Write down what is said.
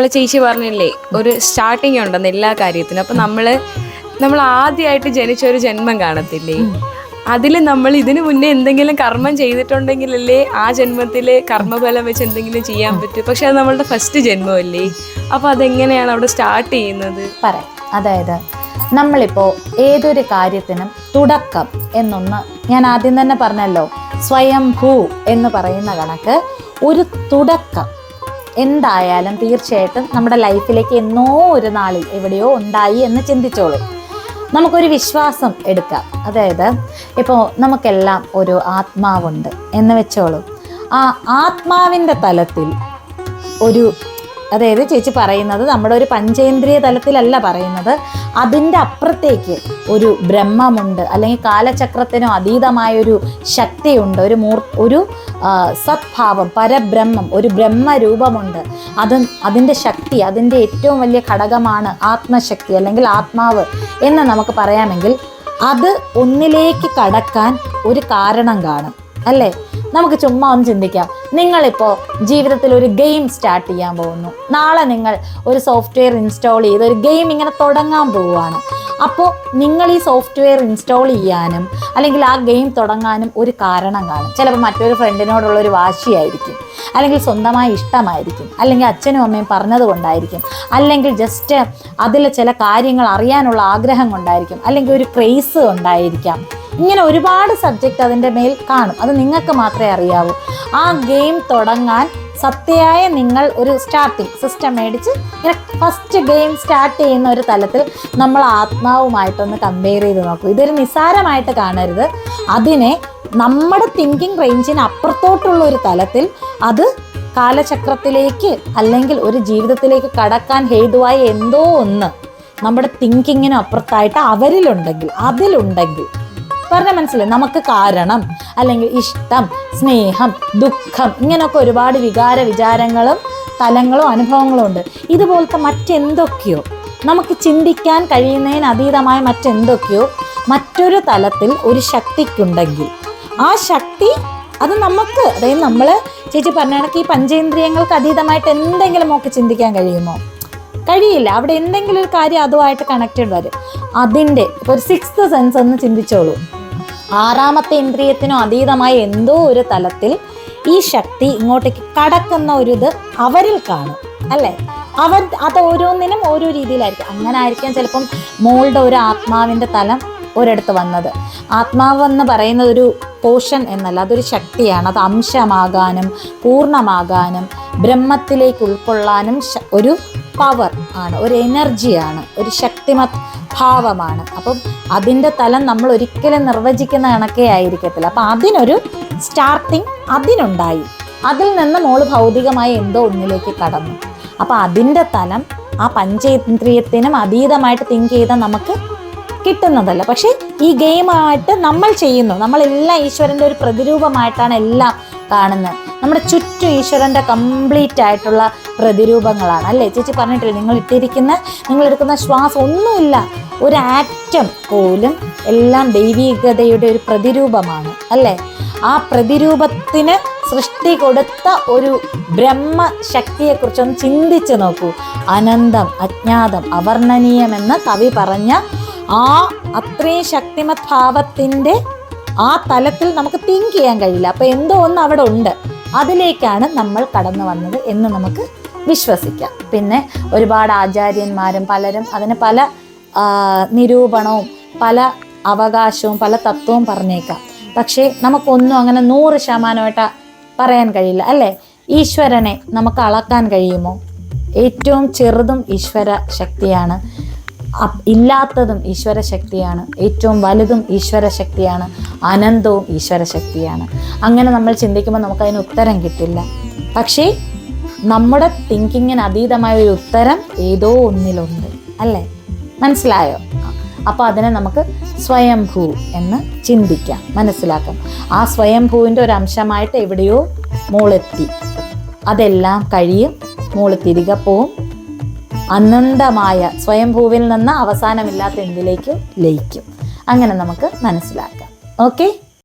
നമ്മൾ ചേച്ചി പറഞ്ഞില്ലേ ഒരു സ്റ്റാർട്ടിങ് ഉണ്ടെന്ന് എല്ലാ കാര്യത്തിനും. അപ്പൊ നമ്മൾ നമ്മൾ ആദ്യമായിട്ട് ജനിച്ച ഒരു ജന്മം കാണത്തില്ലേ? അതിൽ നമ്മൾ ഇതിനു മുന്നേ എന്തെങ്കിലും കർമ്മം ചെയ്തിട്ടുണ്ടെങ്കിലല്ലേ ആ ജന്മത്തിൽ കർമ്മഫലം വെച്ച് എന്തെങ്കിലും ചെയ്യാൻ പറ്റും. പക്ഷെ അത് നമ്മളുടെ ഫസ്റ്റ് ജന്മമല്ലേ? അപ്പൊ അതെങ്ങനെയാണ് അവിടെ സ്റ്റാർട്ട് ചെയ്യുന്നത്? പറയാം. അതായത് നമ്മളിപ്പോൾ ഏതൊരു കാര്യത്തിനും തുടക്കം എന്നൊന്ന് ഞാൻ ആദ്യം തന്നെ പറഞ്ഞല്ലോ സ്വയംഭൂ എന്ന് പറയുന്ന കണക്ക് ഒരു തുടക്കം എന്തായാലും തീർച്ചയായിട്ടും നമ്മുടെ ലൈഫിലേക്ക് എന്നോ ഒരു നാളിൽ എവിടെയോ ഉണ്ടായി എന്ന് ചിന്തിച്ചോളൂ. നമുക്കൊരു വിശ്വാസം എടുക്കാം. അതായത് ഇപ്പോൾ നമുക്കെല്ലാം ഒരു ആത്മാവുണ്ട് എന്ന് വെച്ചോളൂ. ആ ആത്മാവിന്റെ തലത്തിൽ ഒരു അതായത് ചേച്ചി പറയുന്നത് നമ്മുടെ ഒരു പഞ്ചേന്ദ്രിയ തലത്തിലല്ല പറയുന്നത്. അതിന്റെ അപ്പുറത്തേക്ക് ഒരു ബ്രഹ്മമുണ്ട് അല്ലെങ്കിൽ കാലചക്രത്തിനോ അതീതമായൊരു ശക്തിയുണ്ട് ഒരു മൂർ ഒരു സദ്ഭാവം പരബ്രഹ്മം ഒരു ബ്രഹ്മരൂപമുണ്ട്. അത് അതിന്റെ ശക്തി അതിന്റെ ഏറ്റവും വലിയ ഘടകമാണ് ആത്മശക്തി അല്ലെങ്കിൽ ആത്മാവ് എന്ന് നമുക്ക് പറയാമെങ്കിൽ അത് ഒന്നിലേക്ക് കടക്കാൻ ഒരു കാരണം കാണും അല്ലേ? നമുക്ക് ചുമ്മാ ഒന്ന് ചിന്തിക്കാം. നിങ്ങളിപ്പോൾ ജീവിതത്തിൽ ഒരു ഗെയിം സ്റ്റാർട്ട് ചെയ്യാൻ പോകുന്നു. നാളെ നിങ്ങൾ ഒരു സോഫ്റ്റ്വെയർ ഇൻസ്റ്റാൾ ചെയ്ത് ഒരു ഗെയിം ഇങ്ങനെ തുടങ്ങാൻ പോവുകയാണ്. അപ്പോൾ നിങ്ങൾ ഈ സോഫ്റ്റ്വെയർ ഇൻസ്റ്റാൾ ചെയ്യാനും അല്ലെങ്കിൽ ആ ഗെയിം തുടങ്ങാനും ഒരു കാരണം കാണും. ചിലപ്പോൾ മറ്റൊരു ഫ്രണ്ടിനോടുള്ള ഒരു വാശിയായിരിക്കും. അല്ലെങ്കിൽ സ്വന്തമായി ഇഷ്ടമായിരിക്കും. അല്ലെങ്കിൽ അച്ഛനും അമ്മയും പറഞ്ഞത് കൊണ്ടായിരിക്കും. അല്ലെങ്കിൽ ജസ്റ്റ് അതിലെ ചില കാര്യങ്ങൾ അറിയാനുള്ള ആഗ്രഹം കൊണ്ടായിരിക്കും. അല്ലെങ്കിൽ ഒരു ക്രേസ് കൊണ്ടായിരിക്കാം ഇങ്ങനെ ഒരുപാട് സബ്ജക്റ്റ് അതിന്റെ മേൽ കാണും. അത് നിങ്ങൾക്ക് മാത്രമേ അറിയാവൂ. ആ ഗെയിം തുടങ്ങാൻ സത്യമായ നിങ്ങൾ ഒരു സ്റ്റാർട്ടിങ് സിസ്റ്റം മേടിച്ച് ഇങ്ങനെ ഫസ്റ്റ് ഗെയിം സ്റ്റാർട്ട് ചെയ്യുന്ന ഒരു തലത്തിൽ നമ്മൾ ആത്മാവുമായിട്ടൊന്ന് കമ്പയർ ചെയ്ത് നോക്കും. ഇതൊരു നിസ്സാരമായിട്ട് കാണരുത്. അതിനെ നമ്മുടെ തിങ്കിങ് റേഞ്ചിന് അപ്പുറത്തോട്ടുള്ള ഒരു തലത്തിൽ അത് കാലചക്രത്തിലേക്ക് അല്ലെങ്കിൽ ഒരു ജീവിതത്തിലേക്ക് കടക്കാൻ ഹേതുവായ എന്തോ ഒന്ന് നമ്മുടെ തിങ്കിങ്ങിനും അപ്പുറത്തായിട്ട് അവരിലുണ്ടെങ്കിൽ അതിലുണ്ടെങ്കിൽ പറഞ്ഞ മനസ്സിലായി. നമുക്ക് കാരണം അല്ലെങ്കിൽ ഇഷ്ടം സ്നേഹം ദുഃഖം ഇങ്ങനെയൊക്കെ ഒരുപാട് വികാര വിചാരങ്ങളും തലങ്ങളും അനുഭവങ്ങളും ഉണ്ട്. ഇതുപോലത്തെ മറ്റെന്തൊക്കെയോ നമുക്ക് ചിന്തിക്കാൻ കഴിയുന്നതിന് അതീതമായ മറ്റെന്തൊക്കെയോ മറ്റൊരു തലത്തിൽ ഒരു ശക്തിക്കുണ്ടെങ്കിൽ ആ ശക്തി അത് നമുക്ക് അതായത് നമ്മൾ ചേച്ചി പറഞ്ഞ കണക്ക് ഈ പഞ്ചേന്ദ്രിയങ്ങൾക്ക് അതീതമായിട്ട് എന്തെങ്കിലും ഒക്കെ ചിന്തിക്കാൻ കഴിയുമോ? കഴിയില്ല. അവിടെ എന്തെങ്കിലും ഒരു കാര്യം അതുമായിട്ട് കണക്റ്റഡ് വരും. അതിന്റെ ഇപ്പോൾ ഒരു സിക്സ്ത് സെൻസ് ഒന്ന് ചിന്തിച്ചോളൂ. ആറാമത്തെ ഇന്ദ്രിയത്തിനും അതീതമായ എന്തോ ഒരു തലത്തിൽ ഈ ശക്തി ഇങ്ങോട്ടേക്ക് കടക്കുന്ന ഒരു ഇത് അവരിൽ കാണും അല്ലേ? അവർ അത് ഓരോന്നിനും ഓരോ രീതിയിലായിരിക്കും. അങ്ങനെ ആയിരിക്കാം ചിലപ്പം മോളുടെ ഒരു ആത്മാവിന്റെ തലം ഒരിടത്ത് വന്നത്. ആത്മാവ് എന്ന് പറയുന്നത് ഒരു പോഷൻ എന്നല്ല അതൊരു ശക്തിയാണ്. അത് അംശമാകാനും പൂർണമാകാനും ബ്രഹ്മത്തിലേക്ക് ഉൾക്കൊള്ളാനും ഒരു പവർ ആണ് ഒരു എനർജിയാണ് ഒരു ശക്തിമത് ഭാവമാണ്. അപ്പം അതിന്റെ തലം നമ്മൾ ഒരിക്കലും നിർവചിക്കുന്ന കണക്കേ ആയിരിക്കത്തില്ല. അപ്പം അതിനൊരു സ്റ്റാർട്ടിങ് അതിനുണ്ടായി. അതിൽ നിന്ന് മോൾ ഭൗതികമായി എന്തോ ഒന്നിലേക്ക് കടന്നു. അപ്പം അതിന്റെ തലം ആ പഞ്ചേന്ദ്രിയത്തിനും അതീതമായിട്ട് തിങ്ക് ചെയ്ത നമുക്ക് കിട്ടുന്നതല്ല. പക്ഷേ ഈ ഗെയിമായിട്ട് നമ്മൾ ചെയ്യുന്നു. നമ്മളെല്ലാം ഈശ്വരന്റെ ഒരു പ്രതിരൂപമായിട്ടാണ് എല്ലാം കാണുന്നത്. നമ്മുടെ ചുറ്റും ഈശ്വരന്റെ കംപ്ലീറ്റ് ആയിട്ടുള്ള പ്രതിരൂപങ്ങളാണ്. അല്ലേ? ചേച്ചി പറഞ്ഞിട്ടില്ല നിങ്ങൾ ഇട്ടിരിക്കുന്ന നിങ്ങൾ എടുക്കുന്ന ശ്വാസം ഒന്നുമില്ല. ഒരു ആറ്റം പോലും എല്ലാം ദൈവീകതയുടെ ഒരു പ്രതിരൂപമാണ്. അല്ലേ? ആ പ്രതിരൂപത്തിന് സൃഷ്ടി കൊടുത്ത ഒരു ബ്രഹ്മശക്തിയെക്കുറിച്ചൊന്ന് ചിന്തിച്ച് നോക്കൂ. അനന്തം അജ്ഞാതം അവർണനീയമെന്ന് കവി പറഞ്ഞ ആ അത്രയും ശക്തിമത് ഭാവത്തിന്റെ ആ തലത്തിൽ നമുക്ക് തിങ്ക് ചെയ്യാൻ കഴിയില്ല. അപ്പോൾ എന്തോ ഒന്ന് അവിടെ ഉണ്ട്. അതിലേക്കാണ് നമ്മൾ കടന്നു വന്നത് എന്ന് നമുക്ക് വിശ്വസിക്കാം. പിന്നെ ഒരുപാട് ആചാര്യന്മാരും പലരും അതിന് പല നിരൂപണവും പല അവകാശവും പല തത്വവും പറഞ്ഞേക്കാം. പക്ഷേ നമുക്കൊന്നും അങ്ങനെ നൂറ് ശതമാനമായിട്ട് പറയാൻ കഴിയില്ല അല്ലേ? ഈശ്വരനെ നമുക്ക് അളക്കാൻ കഴിയുമോ? ഏറ്റവും ചെറുതും ഈശ്വര ശക്തിയാണ് ഇല്ലാത്തതും ഈശ്വര ശക്തിയാണ് ഏറ്റവും വലുതും ഈശ്വര ശക്തിയാണ് അനന്തവും ഈശ്വര ശക്തിയാണ് അങ്ങനെ നമ്മൾ ചിന്തിക്കുമ്പോൾ നമുക്കതിന് ഉത്തരം കിട്ടില്ല. പക്ഷേ നമ്മുടെ തിങ്കിങ്ങിന് അതീതമായ ഒരു ഉത്തരം ഏതോ ഒന്നിലുണ്ട്. അല്ലേ? മനസ്സിലായോ? അപ്പോൾ അതിനെ നമുക്ക് സ്വയംഭൂ എന്ന് ചിന്തിക്കാം. മനസ്സിലാക്കാം. ആ സ്വയംഭൂവിന്റെ ഒരു അംശമായിട്ട് എവിടെയോ മോളെത്തി. അതെല്ലാം കഴിയും. മോൾ തിരികെ പോവും. അനന്തമായ സ്വയംഭൂവിൽ നിന്ന് അവസാനമില്ലാത്ത എന്തിലേക്കും ലയിക്കും. അങ്ങനെ നമുക്ക് മനസ്സിലാക്കാം. ഓക്കെ